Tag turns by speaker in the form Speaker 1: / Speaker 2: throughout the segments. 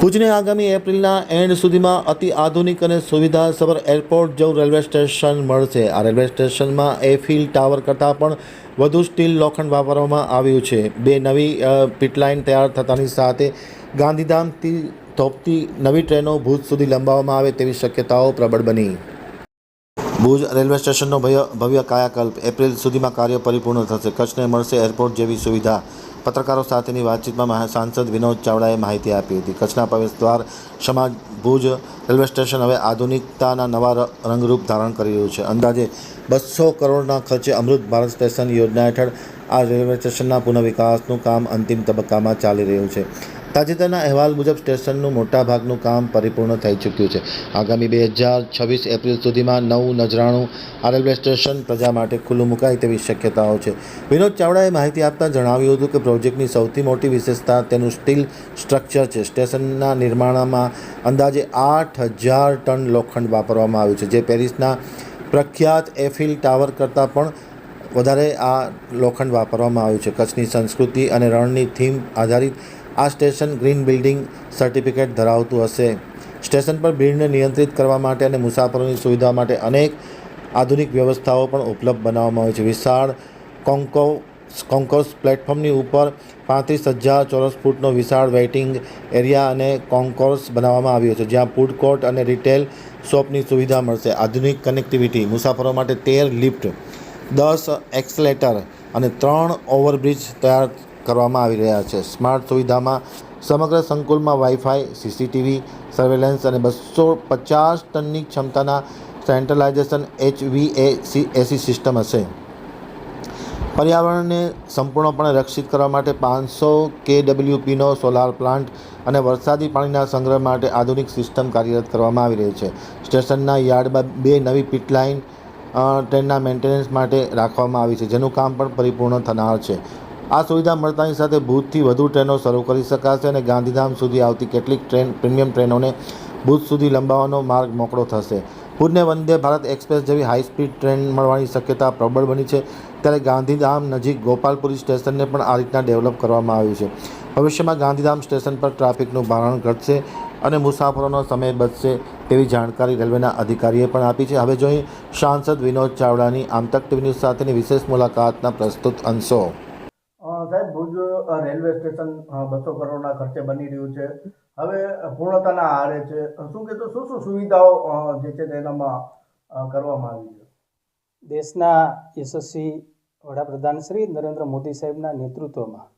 Speaker 1: ભુજને આગામી એપ્રિલના એન્ડ સુધીમાં અતિ આધુનિક અને સુવિધાસભર એરપોર્ટ જેવું રેલવે સ્ટેશન મળશે. આ રેલવે સ્ટેશનમાં એફિલ ટાવર કરતાં પણ વધુ સ્ટીલ લોખંડ વાપરવામાં આવ્યું છે. બે નવી પીટલાઇન તૈયાર થતાની સાથે ગાંધીધામથી થોપતી નવી ટ્રેનો ભુજ સુધી લંબાવવામાં આવે તેવી શક્યતાઓ પ્રબળ બની. ભુજ રેલવે સ્ટેશનનો ભવ્ય કાયાકલ્પ એપ્રિલ સુધીમાં કાર્ય પરિપૂર્ણ થશે. કચ્છને મળશે એરપોર્ટ જેવી સુવિધા. પત્રકારો સાથેની વાતચીતમાં સાંસદ વિનોદ ચાવડાએ માહિતી આપી હતી. કચ્છના પ્રવેશ દ્વાર સમાજ ભુજ રેલવે સ્ટેશન હવે આધુનિકતાના નવા રંગરૂપ ધારણ કરી રહ્યું છે. અંદાજે બસો કરોડના ખર્ચે અમૃત ભારત સ્ટેશન યોજના હેઠળ આ રેલવે સ્ટેશનના પુનઃવિકાસનું કામ અંતિમ તબક્કામાં ચાલી રહ્યું છે. તાજેતરના અહેવાલ મુજબ સ્ટેશનનું મોટાભાગનું કામ પરિપૂર્ણ થઈ ચૂક્યું છે. આગામી બે હજાર છવ્વીસ એપ્રિલ સુધીમાં નવું નજરાણું આ રેલવે સ્ટેશન પ્રજા માટે ખુલ્લું મુકાય તેવી શક્યતાઓ છે. વિનોદ ચાવડાએ માહિતી આપતા જણાવ્યું હતું કે પ્રોજેક્ટની સૌથી મોટી વિશેષતા તેનું સ્ટીલ સ્ટ્રક્ચર છે. સ્ટેશનના નિર્માણમાં અંદાજે આઠ હજાર ટન લોખંડ વાપરવામાં આવ્યું છે, જે પેરિસના પ્રખ્યાત એફિલ ટાવર કરતાં પણ વધારે આ લોખંડ વાપરવામાં આવ્યું છે. કચ્છની સંસ્કૃતિ અને રણની થીમ આધારિત આ સ્ટેશન ગ્રીન બિલ્ડિંગ સર્ટિફિકેટ ધરાવતું હશે. સ્ટેશન પર ભીડને નિયંત્રિત કરવા માટે અને મુસાફરોની સુવિધા માટે અનેક આધુનિક વ્યવસ્થાઓ પણ ઉપલબ્ધ બનાવવામાં આવી છે. વિશાળ કોન્કોવ, કોન્કોર્સ પ્લેટફોર્મની ઉપર પાંત્રીસ હજાર ચોરસ ફૂટનો વિશાળ વેઇટિંગ એરિયા અને કોન્કોર્સ બનાવવામાં આવ્યો છે, જ્યાં ફૂડ કોર્ટ અને રિટેલ શોપની સુવિધા મળશે. આધુનિક કનેક્ટિવિટી, મુસાફરો માટે તેર લિફ્ટ, દસ એક્સલેટર અને ત્રણ ઓવરબ્રિજ તૈયાર કરવામાં આવી રહ્યા છે. સ્માર્ટ સુવિધામાં સમગ્ર સંકુલમાં વાઈફાઈ સીસીટીવી સર્વેલન્સ અને બસો પચાસ ટનની ક્ષમતાના સેન્ટ્રલાઇઝેશન એચવીએસી એસી સિસ્ટમ હશે. પર્યાવરણને સંપૂર્ણપણે રક્ષિત કરવા માટે પાંચસો કેડબ્લ્યુપીનો સોલાર પ્લાન્ટ અને વરસાદી પાણીના સંગ્રહ માટે આધુનિક સિસ્ટમ કાર્યરત કરવામાં આવી રહી છે. સ્ટેશનના યાર્ડમાં બે નવી પીટલાઇન ટ્રેનના મેન્ટેનન્સ માટે રાખવામાં આવી છે, જેનું કામ પણ પરિપૂર્ણ થનાર છે. આ સુવિધા મળતાની સાથે ભુજથી વધુ ટ્રેનો શરૂ કરી શકાશે અને ગાંધીધામ સુધી આવતી કેટલીક ટ્રેન, પ્રીમિયમ ટ્રેનોને ભુજ સુધી લંબાવવાનો માર્ગ મોકળો થશે. ભુજને વંદે ભારત એક્સપ્રેસ જેવી હાઈ સ્પીડ ટ્રેન મળવાની શક્યતા પ્રબળ બની છે, ત્યારે ગાંધીધામ નજીક ગોપાલપુરી સ્ટેશનને પણ આ રીતના ડેવલપ કરવામાં આવ્યું છે. ભવિષ્યમાં ગાંધીધામ સ્ટેશન પર ટ્રાફિકનું ભારણ ઘટશે અને મુસાફરોનો સમય બચશે તેવી જાણકારી રેલવેના અધિકારીએ પણ આપી છે. હવે જોઈએ સાંસદ વિનોદ ચાવડાની આમતક ટીવી ન્યૂઝ સાથેની વિશેષ મુલાકાતના પ્રસ્તુત અંશો.
Speaker 2: રેલવે સ્ટેશન બસો કરોડના ખર્ચે બની રહ્યું છે. હવે પૂર્ણતાના આરે છે. શું કહેતો શું શું સુવિધાઓ જે છે તેનામાં કરવામાં આવી છે?
Speaker 3: દેશના યશસ્વી વડાપ્રધાન શ્રી નરેન્દ્ર મોદી સાહેબના નેતૃત્વમાં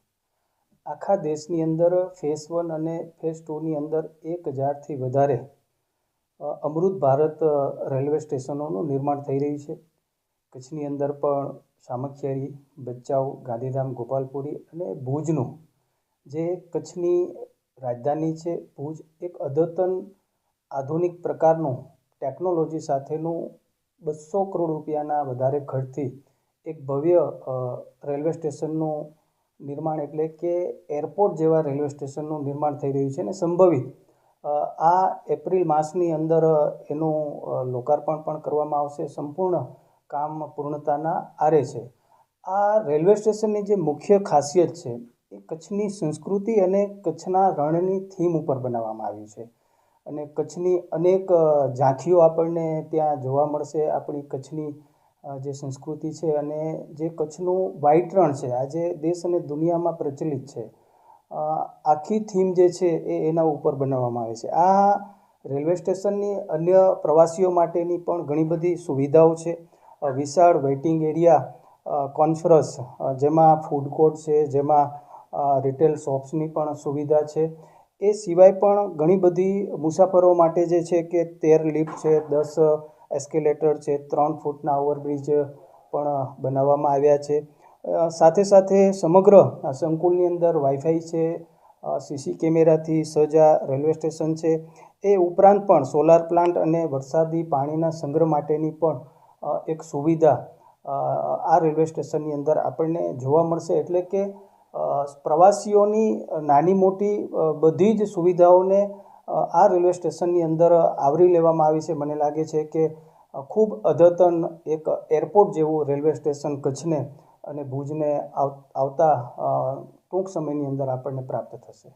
Speaker 3: આખા દેશની અંદર ફેઝ વન અને ફેઝ ટુની અંદર એક હજારથી વધારે અમૃત ભારત રેલવે સ્ટેશનોનું નિર્માણ થઈ રહ્યું છે. કચ્છની અંદર પણ સામખિયારી ભચાઉ ગાંધીધામ, ગોપાલપુરી અને ભુજનું જે કચ્છની રાજધાની છે, ભુજ એક અદ્યતન આધુનિક પ્રકારનું ટેકનોલોજી સાથેનું બસો કરોડ રૂપિયાના વધારે ખર્ચથી એક ભવ્ય રેલવે સ્ટેશનનું નિર્માણ એટલે કે એરપોર્ટ જેવા રેલવે સ્ટેશનનું નિર્માણ થઈ રહ્યું છે અને સંભવિત આ એપ્રિલ માસની અંદર એનું લોકાર્પણ પણ કરવામાં આવશે. સંપૂર્ણ કામ પૂર્ણતાના આરે છે. આ રેલવે સ્ટેશનની જે મુખ્ય ખાસિયત છે, એ કચ્છની સંસ્કૃતિ અને કચ્છના રણની થીમ ઉપર બનાવવામાં આવ્યું છે. અને કચ્છની અનેક ઝાંખીઓ આપણને ત્યાં જોવા મળશે. આપણી કચ્છની જે સંસ્કૃતિ છે અને જે કચ્છનું વાઇટ રણ છે આજે દેશ અને દુનિયામાં પ્રચલિત છે આખી થીમ જે છે એ એના ઉપર બનાવવામાં આવે છે. આ રેલવે સ્ટેશનની અન્ય પ્રવાસીઓ માટેની પણ ઘણી બધી સુવિધાઓ છે. વિશાળ વેઇટિંગ એરિયા કોન્ફરન્સ જેમાં ફૂડ કોર્ટ છે, જેમાં રિટેલ શોપ્સની પણ સુવિધા છે. એ સિવાય પણ ઘણી બધી મુસાફરો માટે જે છે કે તેર લિફ્ટ છે, દસ એસ્કેલેટર છે, ત્રણ ફૂટના ઓવરબ્રિજ પણ બનાવવામાં આવ્યા છે. સાથે સાથે સમગ્ર સંકુલની અંદર વાઈફાઈ છે સીસી કેમેરાથી સજા રેલવે સ્ટેશન છે. એ ઉપરાંત પણ સોલાર પ્લાન્ટ અને વરસાદી પાણીના સંગ્રહ માટેની પણ એક સુવિધા આ રેલવે સ્ટેશનની અંદર આપણને જોવા મળશે. એટલે કે પ્રવાસીઓની નાની મોટી બધી જ સુવિધાઓને આ રેલવે સ્ટેશનની અંદર આવરી લેવામાં આવી છે. મને લાગે છે કે ખૂબ અદ્યતન એક એરપોર્ટ જેવું રેલવે સ્ટેશન કચ્છને અને ભુજને આવતા ટૂંક સમયની અંદર આપણને પ્રાપ્ત થશે.